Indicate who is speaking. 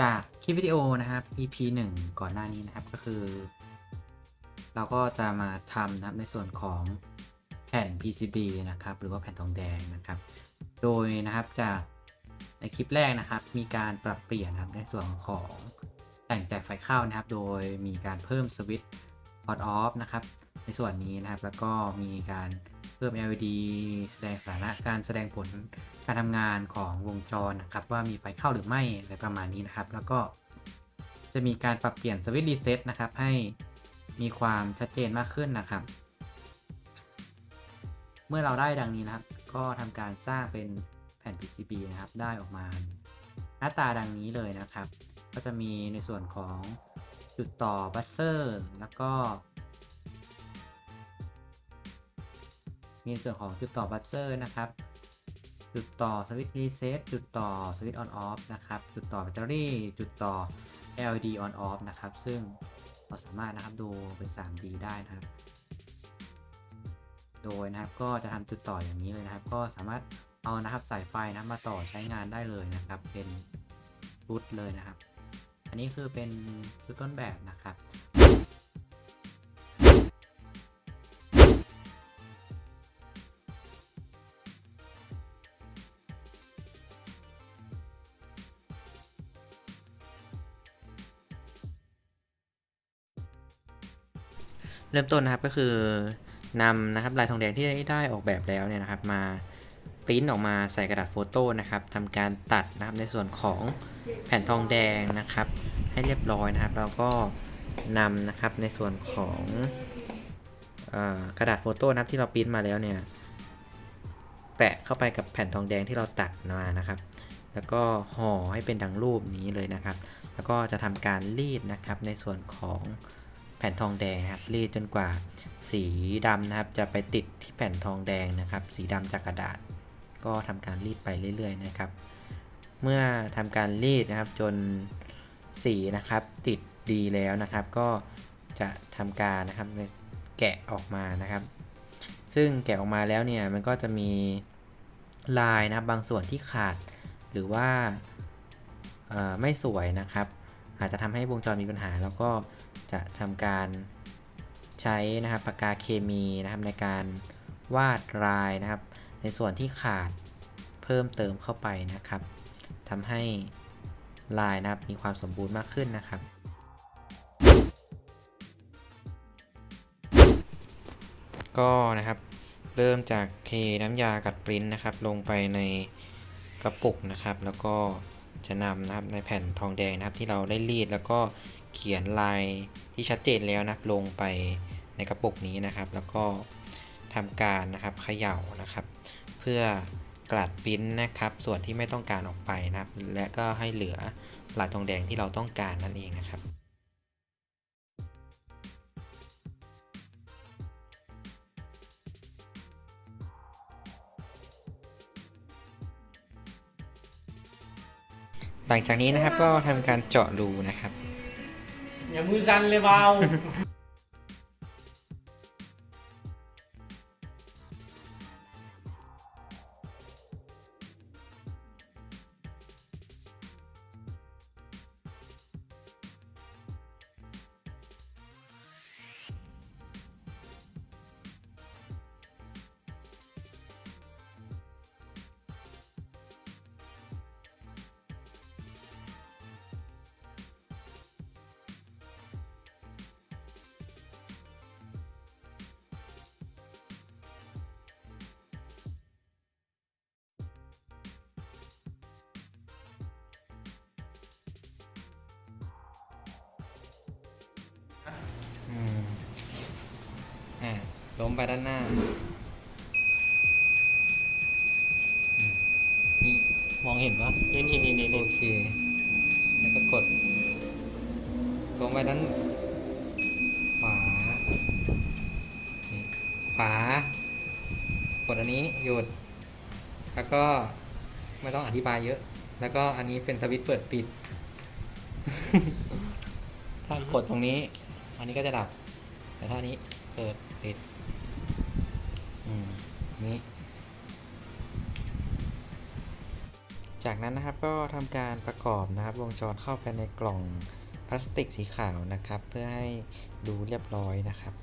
Speaker 1: จากคลิปวิดีโอนะครับ EP 1 ก่อนหน้านี้นะครับก็คือ เราก็จะมาทำนะครับในส่วนของแผ่น PCB นะครับ หรือว่าแผ่นทองแดงนะครับ โดยนะครับจากในคลิปแรกนะครับ มีการปรับเปลี่ยนนะครับในส่วนของแต่งจ่ายไฟเข้านะครับ โดยมีการเพิ่มสวิตช์ on off นะครับ ในส่วนนี้นะครับแล้วก็มีการ เพิ่ม LED แสดงสถานะการแสดงผลการทำงานของวงจรนะครับ ว่ามีไฟเข้าหรือไม่อะไรประมาณนี้นะครับ แล้วก็จะมีการปรับเปลี่ยนสวิตช์รีเซ็ตนะครับให้มีความชัดเจนมากขึ้นนะครับ เมื่อเราได้ดังนี้นะครับ ก็ทำการสร้างเป็นแผ่น PCB นะครับ ได้ออกมา หน้าตาดังนี้เลยนะครับ ก็จะมีในส่วนของจุดต่อบัสเซอร์ แล้วก็ มีในส่วนของจุดต่อบัสเซอร์นะครับ จุดต่อสวิตช์รีเซ็ตจุดต่อสวิตช์ออนออฟนะครับ จุดต่อแบตเตอรี่ จุดต่อ LED on off นะครับ ซึ่งเราสามารถนะครับดูเป็น 3D ได้นะครับ โดยนะครับก็จะทำจุดต่ออย่างนี้เลยนะครับ ก็สามารถเอานะครับสายไฟนะมาต่อใช้งานได้เลยนะครับ เป็นชุดเลยนะครับ อันนี้คือเป็นชุดต้นแบบนะครับ เริ่มต้นนะครับก็คือนำนะครับลายทองแดงที่ได้ไดออกแบบแล้วเนี่ยนะครับมาปริ้นออกมาใส่กระดาษโฟโต้นะครับทำการตัดนะครับในส่วนของแผ่นทองแดงนะครับ ให้เรียบร้อยนะครับ แล้วก็นำนะครับในส่วนของออกระดาษโฟโต้นะครับที่เราปริ้นมาแล้วเนี่ยแปะเข้าไปกับแผ่นทองแดงที่เราตัดมานะครับ แล้วก็ห่อให้เป็นดังรูปนี้เลยนะครับ แล้วก็จะทำการรีดนะครับในส่วนของ แผ่นทองแดงนะครับรีดจนกว่าสีดำนะครับ จะไปติดที่แผ่นทองแดงนะครับ สีดำจากกระดาษ ก็ทำการรีดไปเรื่อย ๆ นะครับ เมื่อทำการรีดนะครับจนสีนะครับติดดีแล้วนะครับ ก็จะทำการนะครับแกะออกมานะครับ ซึ่งแกะออกมาแล้วเนี่ยมันก็จะมีลายนะครับบางส่วนที่ขาดหรือว่าไม่สวยนะครับ อาจจะทำให้วงจรมีปัญหา แล้วก็จะทำการใช้นะครับปากกาเคมีนะครับในการวาดลายนะครับ ในส่วนที่ขาดเพิ่มเติมเข้าไปนะครับทำให้ลายนะครับมีความสมบูรณ์มากขึ้นนะครับ ก็นะครับเริ่มจากเทน้ำยากัดปริ้นนะครับ ลงไปในกระปุกนะครับ แล้วก็ จะนำนะครับในแผ่นทองแดงนะครับที่เราได้รีดแล้วก็เขียนลายที่ชัดเจนแล้วนะลงไปในกระปุกนี้นะครับ แล้วก็ทำการนะครับเขย่านะครับ เพื่อกลัดปิ้นนะครับ ส่วนที่ไม่ต้องการออกไปนะครับ และก็ให้เหลือลายทองแดงที่เราต้องการนั่นเองนะครับ หลังจากนี้นะครับก็ทำการเจาะรูนะครับ
Speaker 2: อย่ามือสั่นเลยเบา
Speaker 1: อ่าล้มไปด้านหน้าอืมนี่มองเห็นปะ
Speaker 2: เห็นเห็นเห็นเห็น
Speaker 1: โอเคแล้วก็กดลงไปด้านขวานี่ขวากดอันนี้หยุด แล้วก็ไม่ต้องอธิบายเยอะ แล้วก็อันนี้เป็นสวิตช์เปิดปิด ถ้ากดตรงนี้ อันนี้ก็จะดับ แต่ถ้านี้เปิด ปิด อืม นี้ จากนั้นนะครับก็ทำการประกอบนะครับ วงจรเข้าไปในกล่องพลาสติกสีขาวนะครับ เพื่อให้ดูเรียบร้อยนะครับ